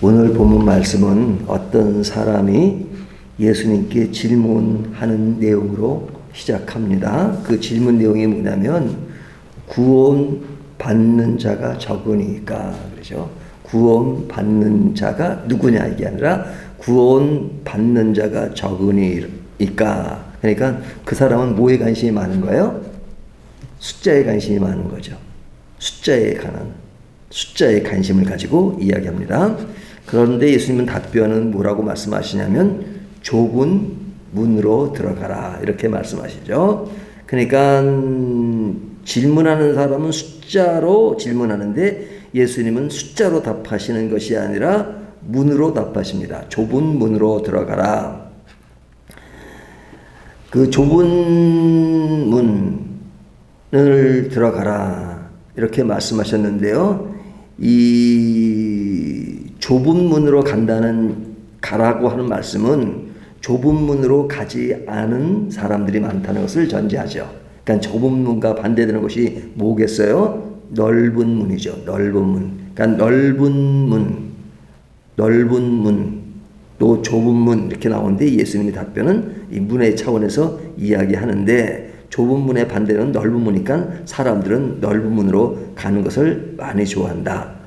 오늘 본문 말씀은 어떤 사람이 예수님께 질문하는 내용으로 시작합니다. 그 질문 내용이 뭐냐면 구원 받는 자가 적으니까 그러죠. 구원 받는 자가 누구냐 이게 아니라 구원 받는 자가 적으니까 그러니까 그 사람은 뭐에 관심이 많은 거예요? 숫자에 관심이 많은 거죠. 숫자에 관한 숫자에 관심을 가지고 이야기합니다. 그런데 예수님은 답변은 뭐라고 말씀하시냐면 좁은 문으로 들어가라 이렇게 말씀하시죠. 그러니까 질문하는 사람은 숫자로 질문하는데 예수님은 숫자로 답하시는 것이 아니라 문으로 답하십니다. 좁은 문으로 들어가라. 그 좁은 문을 들어가라. 이렇게 말씀하셨는데요. 이 좁은 문으로 간다는 가라고 하는 말씀은 좁은 문으로 가지 않은 사람들이 많다는 것을 전제하죠. 그러니까 좁은 문과 반대되는 것이 뭐겠어요? 넓은 문이죠. 넓은 문. 그러니까 넓은 문, 넓은 문, 또 좁은 문 이렇게 나오는데 예수님의 답변은 이 문의 차원에서 이야기하는데 좁은 문의 반대는 넓은 문이니까 사람들은 넓은 문으로 가는 것을 많이 좋아한다.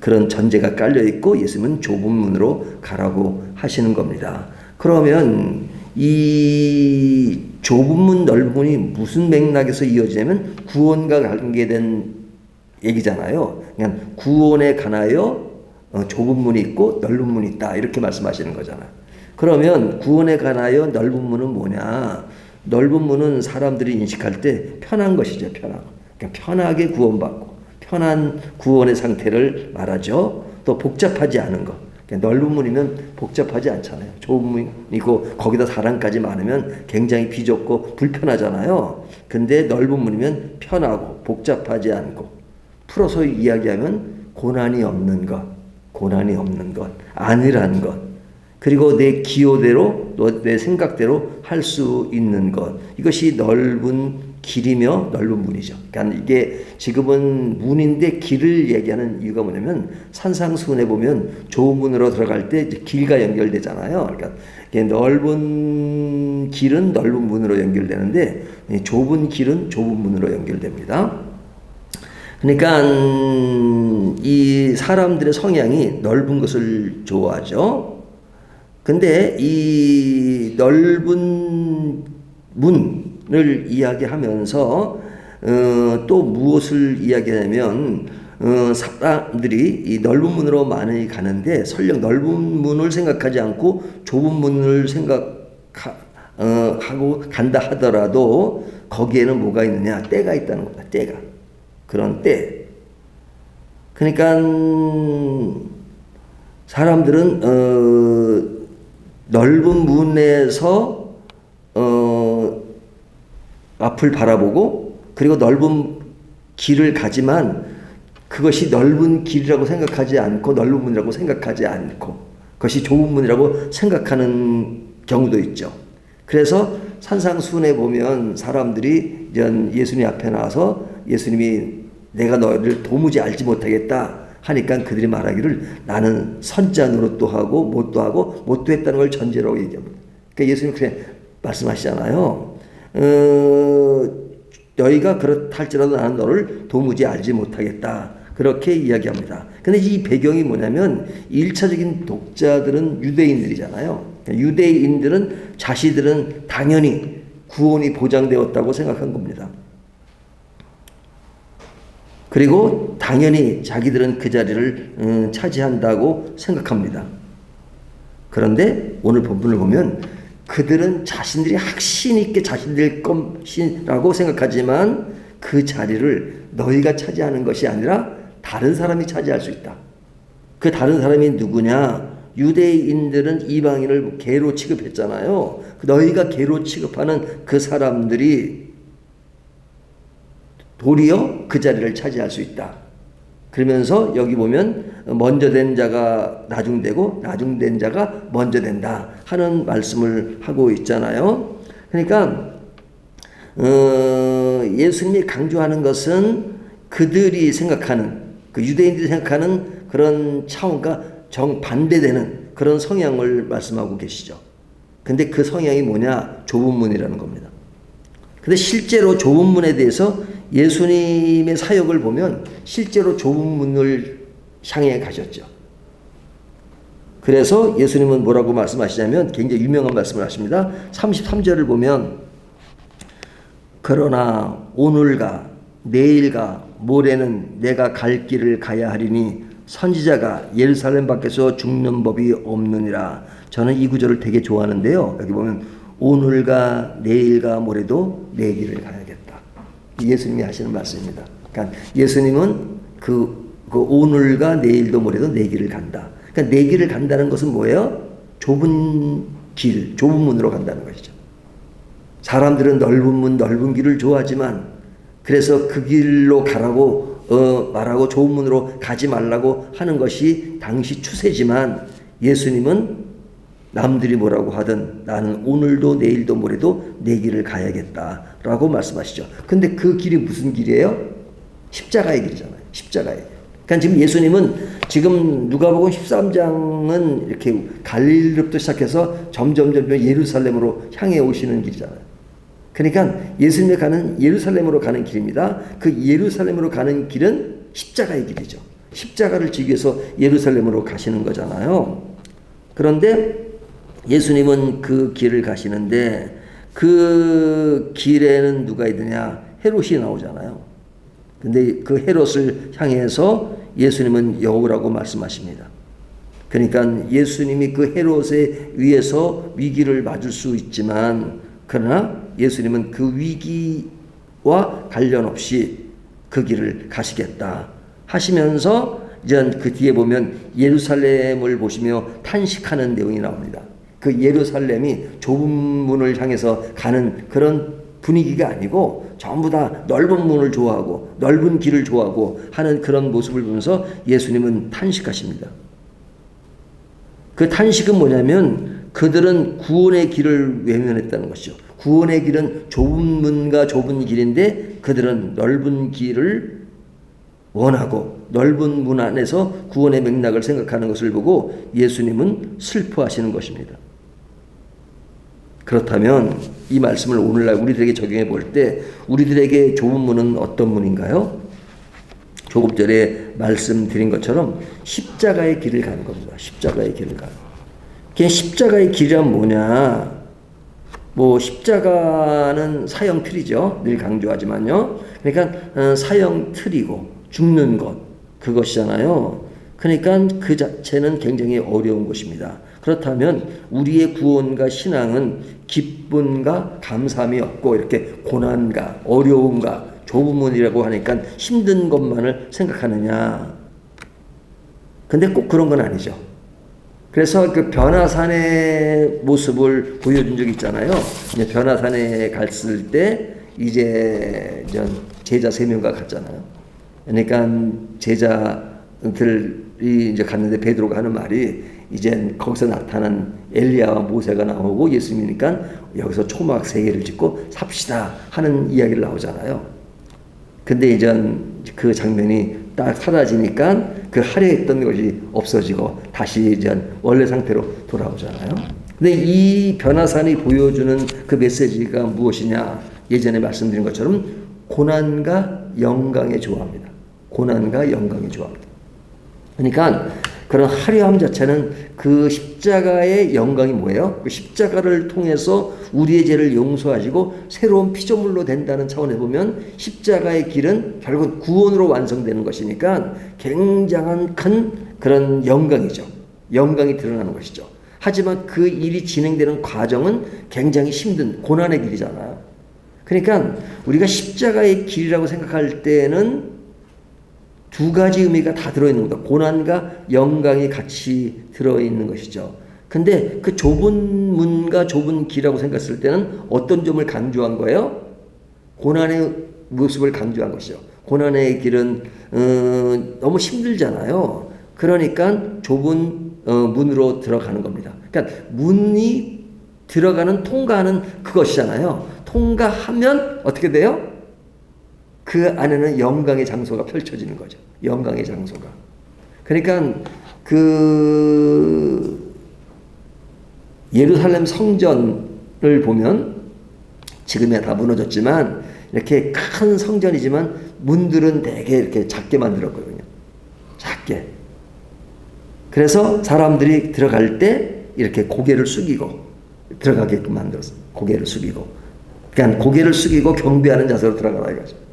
그런 전제가 깔려 있고 예수님은 좁은 문으로 가라고 하시는 겁니다. 그러면 이 좁은 문, 넓은 문이 무슨 맥락에서 이어지냐면 구원과 관계된 얘기잖아요. 그냥 구원에 관하여 어, 좁은 문이 있고 넓은 문이 있다. 이렇게 말씀하시는 거잖아요. 그러면 구원에 관하여 넓은 문은 뭐냐? 넓은 문은 사람들이 인식할 때 편한 것이죠. 편하고. 그러니까 편하게 구원받고 편한 구원의 상태를 말하죠. 또 복잡하지 않은 것. 그러니까 넓은 문이면 복잡하지 않잖아요. 좁은 문이고 거기다 사람까지 많으면 굉장히 비좁고 불편하잖아요. 근데 넓은 문이면 편하고 복잡하지 않고 풀어서 이야기하면 고난이 없는 것. 고난이 없는 것, 안일한 것, 그리고 내 기호대로 또 내 생각대로 할 수 있는 것. 이것이 넓은 길이며 넓은 문이죠. 그러니까 이게 지금은 문인데 길을 얘기하는 이유가 뭐냐면 산상수훈에 보면 좋은 문으로 들어갈 때 길과 연결되잖아요. 그러니까 넓은 길은 넓은 문으로 연결되는데 좁은 길은 좁은 문으로 연결됩니다. 그러니까 음, 이 사람들의 성향이 넓은 것을 좋아하죠. 근데 이 넓은 문 을 이야기하면서 어, 또 무엇을 이야기하냐면 어, 사람들이 이 넓은 문으로 많이 가는데 설령 넓은 문을 생각하지 않고 좁은 문을 생각하고 어, 간다 하더라도 거기에는 뭐가 있느냐 때가 있다는 겁니다. 때가. 그런 때. 그러니까 사람들은 어, 넓은 문에서 어, 앞을 바라보고 그리고 넓은 길을 가지만 그것이 넓은 길이라고 생각하지 않고 넓은 문이라고 생각하지 않고 그것이 좁은 문이라고 생각하는 경우도 있죠. 그래서 산상순에 보면 사람들이 예수님 앞에 나와서 예수님이 내가 너를 도무지 알지 못하겠다 하니까 그들이 말하기를 나는 선자 노릇도 하고 못도 하고 못도 했다는 걸 전제로 얘기합니다. 그러니까 예수님 그렇게 말씀하시잖아요. 어, 너희가 그렇할지라도 나는 너를 도무지 알지 못하겠다. 그렇게 이야기합니다. 근데 이 배경이 뭐냐면 1차적인 독자들은 유대인들이잖아요. 유대인들은 자신들은 당연히 구원이 보장되었다고 생각한 겁니다. 그리고 당연히 자기들은 그 자리를 음, 차지한다고 생각합니다. 그런데 오늘 본문을 보면 그들은 자신들이 확신 있게 자신들 것이라고 생각하지만 그 자리를 너희가 차지하는 것이 아니라 다른 사람이 차지할 수 있다. 그 다른 사람이 누구냐? 유대인들은 이방인을 개로 취급했잖아요. 너희가 개로 취급하는 그 사람들이 도리어 그 자리를 차지할 수 있다. 그러면서 여기 보면 먼저 된 자가 나중되고 나중된 자가 먼저 된다 하는 말씀을 하고 있잖아요. 그러니까 어, 예수님이 강조하는 것은 그들이 생각하는 그 유대인들이 생각하는 그런 차원과 정반대되는 그런 성향을 말씀하고 계시죠. 근데 그 성향이 뭐냐? 좁은 문이라는 겁니다. 근데 실제로 좁은 문에 대해서 예수님의 사역을 보면 실제로 좁은 문을 향해 가셨죠. 그래서 예수님은 뭐라고 말씀하시냐면 굉장히 유명한 말씀을 하십니다. 33절을 보면 그러나 오늘과 내일과 모레는 내가 갈 길을 가야 하리니 선지자가 예루살렘 밖에서 죽는 법이 없느니라. 저는 이 구절을 되게 좋아하는데요. 여기 보면 오늘과 내일과 모레도 내 길을 가야겠다. 예수님이 하시는 말씀입니다. 그러니까 예수님은 그, 그 오늘과 내일도 모레도 내 길을 간다. 그러니까 내 길을 간다는 것은 뭐예요? 좁은 길, 좁은 문으로 간다는 것이죠. 사람들은 넓은 문, 넓은 길을 좋아하지만 그래서 그 길로 가라고 어, 말하고 좁은 문으로 가지 말라고 하는 것이 당시 추세지만 예수님은 남들이 뭐라고 하든 나는 오늘도 내일도 모레도 내 길을 가야겠다라고 말씀하시죠. 근데 그 길이 무슨 길이에요? 십자가의 길이잖아요. 십자가의 길. 그러니까 지금 예수님은 지금 누가복음 13장은 이렇게 갈릴리로부터 시작해서 점점 점점 예루살렘으로 향해 오시는 길이잖아요. 그러니까 예수님이 가는 예루살렘으로 가는 길입니다. 그 예루살렘으로 가는 길은 십자가의 길이죠. 십자가를 지기 위해서 예루살렘으로 가시는 거잖아요. 그런데 예수님은 그 길을 가시는데 그 길에는 누가 있느냐? 헤롯이 나오잖아요. 근데 그 헤롯을 향해서 예수님은 여우라고 말씀하십니다. 그러니까 예수님이 그 헤롯에 의해서 위기를 맞을 수 있지만 그러나 예수님은 그 위기와 관련 없이 그 길을 가시겠다 하시면서 이제 그 뒤에 보면 예루살렘을 보시며 탄식하는 내용이 나옵니다. 그 예루살렘이 좁은 문을 향해서 가는 그런 분위기가 아니고 전부 다 넓은 문을 좋아하고 넓은 길을 좋아하고 하는 그런 모습을 보면서 예수님은 탄식하십니다. 그 탄식은 뭐냐면 그들은 구원의 길을 외면했다는 것이죠. 구원의 길은 좁은 문과 좁은 길인데 그들은 넓은 길을 원하고 넓은 문 안에서 구원의 맥락을 생각하는 것을 보고 예수님은 슬퍼하시는 것입니다. 그렇다면 이 말씀을 오늘날 우리들에게 적용해 볼 때 우리들에게 좁은 문은 어떤 문인가요? 조금 전에 말씀드린 것처럼 십자가의 길을 가는 겁니다. 십자가의 길을 가는. 그냥 십자가의 길이란 뭐냐? 뭐 십자가는 사형 틀이죠. 늘 강조하지만요. 그러니까 어, 사형 틀이고 죽는 것 그것이잖아요. 그러니까 그 자체는 굉장히 어려운 것입니다. 그렇다면 우리의 구원과 신앙은 기쁨과 감사함이 없고 이렇게 고난과 어려움과 좁은 문이라고 하니까 힘든 것만을 생각하느냐. 근데 꼭 그런 건 아니죠. 그래서 그 변화산의 모습을 보여준 적이 있잖아요. 이제 변화산에 갔을 때 이제 제자 세 명과 갔잖아요. 그러니까 제자들 이 이제 갔는데 베드로가 하는 말이 이제 거기서 나타난 엘리야와 모세가 나오고 예수님이니까 여기서 초막 세 개를 짓고 삽시다 하는 이야기를 나오잖아요. 근데 이제 그 장면이 딱 사라지니까 그 하려 했던 것이 없어지고 다시 이제 원래 상태로 돌아오잖아요. 근데 이 변화산이 보여주는 그 메시지가 무엇이냐? 예전에 말씀드린 것처럼 고난과 영광에 좋아합니다. 고난과 영광에 좋아합니다. 그러니까 그런 화려함 자체는 그 십자가의 영광이 뭐예요? 그 십자가를 통해서 우리의 죄를 용서하시고 새로운 피조물로 된다는 차원에 보면 십자가의 길은 결국 구원으로 완성되는 것이니까 굉장한 큰 그런 영광이죠. 영광이 드러나는 것이죠. 하지만 그 일이 진행되는 과정은 굉장히 힘든 고난의 길이잖아요. 그러니까 우리가 십자가의 길이라고 생각할 때는 두 가지 의미가 다 들어있는 겁니다. 고난과 영광이 같이 들어있는 것이죠. 근데 그 좁은 문과 좁은 길이라고 생각했을 때는 어떤 점을 강조한 거예요? 고난의 모습을 강조한 것이죠. 고난의 길은 어, 너무 힘들잖아요. 그러니까 좁은 어, 문으로 들어가는 겁니다. 그러니까 문이 들어가는 통과하는 그것이잖아요. 통과하면 어떻게 돼요? 그 안에는 영광의 장소가 펼쳐지는 거죠. 영광의 장소가. 그러니까 그 예루살렘 성전을 보면 지금이야 다 무너졌지만 이렇게 큰 성전이지만 문들은 되게 이렇게 작게 만들었거든요. 작게. 그래서 사람들이 들어갈 때 이렇게 고개를 숙이고 들어가게끔 만들었어. 고개를 숙이고. 그러니까 고개를 숙이고 경배하는 자세로 들어가라 이거죠.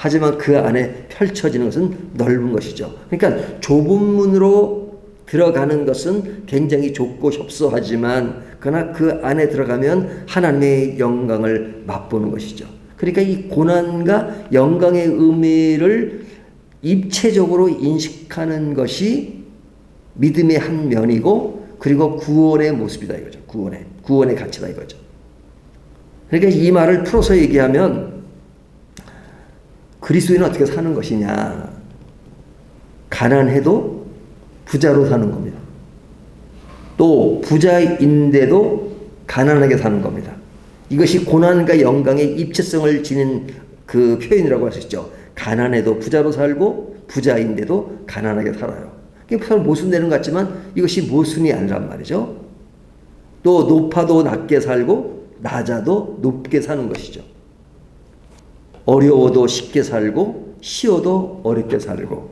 하지만 그 안에 펼쳐지는 것은 넓은 것이죠. 그러니까 좁은 문으로 들어가는 것은 굉장히 좁고 협소하지만 그러나 그 안에 들어가면 하나님의 영광을 맛보는 것이죠. 그러니까 이 고난과 영광의 의미를 입체적으로 인식하는 것이 믿음의 한 면이고 그리고 구원의 모습이다 이거죠. 구원의 구원의 가치다 이거죠. 그러니까 이 말을 풀어서 얘기하면 그리스도인은 어떻게 사는 것이냐? 가난해도 부자로 사는 겁니다. 또 부자인데도 가난하게 사는 겁니다. 이것이 고난과 영광의 입체성을 지닌 그 표현이라고 할 수 있죠. 가난해도 부자로 살고 부자인데도 가난하게 살아요. 이게 서로 모순되는 것 같지만 이것이 모순이 아니란 말이죠. 또 높아도 낮게 살고 낮아도 높게 사는 것이죠. 어려워도 쉽게 살고 쉬워도 어렵게 살고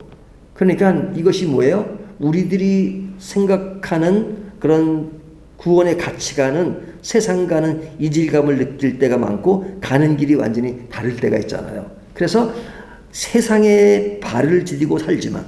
그러니까 이것이 뭐예요? 우리들이 생각하는 그런 구원의 가치관은 세상과는 이질감을 느낄 때가 많고 가는 길이 완전히 다를 때가 있잖아요. 그래서 세상에 발을 디디고 살지만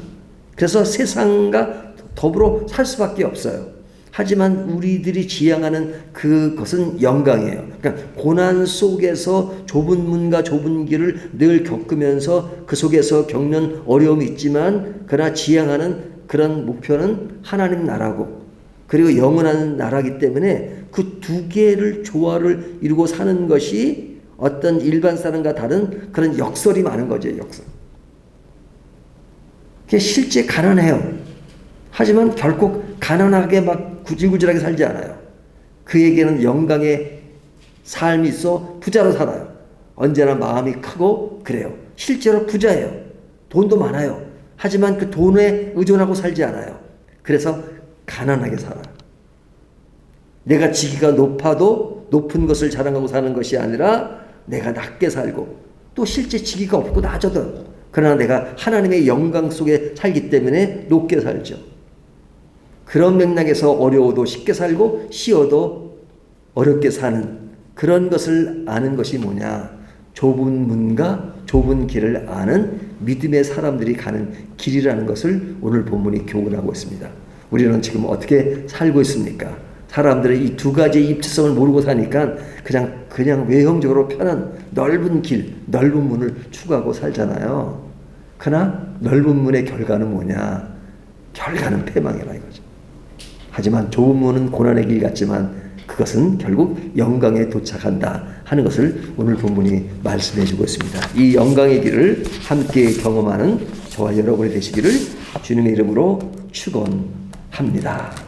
그래서 세상과 더불어 살 수밖에 없어요. 하지만 우리들이 지향하는 그것은 영광이에요. 그러니까 고난 속에서 좁은 문과 좁은 길을 늘 겪으면서 그 속에서 겪는 어려움이 있지만 그러나 지향하는 그런 목표는 하나님 나라고 그리고 영원한 나라기 때문에 그 두 개를 조화를 이루고 사는 것이 어떤 일반 사람과 다른 그런 역설이 많은 거죠, 역설. 실제 가난해요. 하지만 결국 가난하게 막 구질구질하게 살지 않아요. 그에게는 영광의 삶이 있어 부자로 살아요. 언제나 마음이 크고 그래요. 실제로 부자예요. 돈도 많아요. 하지만 그 돈에 의존하고 살지 않아요. 그래서 가난하게 살아요. 내가 지기가 높아도 높은 것을 자랑하고 사는 것이 아니라 내가 낮게 살고 또 실제 지기가 없고 낮아도 그러나 내가 하나님의 영광 속에 살기 때문에 높게 살죠. 그런 맥락에서 어려워도 쉽게 살고 쉬어도 어렵게 사는 그런 것을 아는 것이 뭐냐? 좁은 문과 좁은 길을 아는 믿음의 사람들이 가는 길이라는 것을 오늘 본문이 교훈하고 있습니다. 우리는 지금 어떻게 살고 있습니까? 사람들의 이 두 가지 입체성을 모르고 사니까 그냥 그냥 외형적으로 편한 넓은 길, 넓은 문을 추구하고 살잖아요. 그러나 넓은 문의 결과는 뭐냐? 결과는 패망이라 이거죠. 하지만 문은 고난의 길 같지만 그것은 결국 영광에 도착한다 하는 것을 오늘 본문이 말씀해 주고 있습니다. 이 영광의 길을 함께 경험하는 저와 여러분이 되시기를 주님의 이름으로 축원합니다.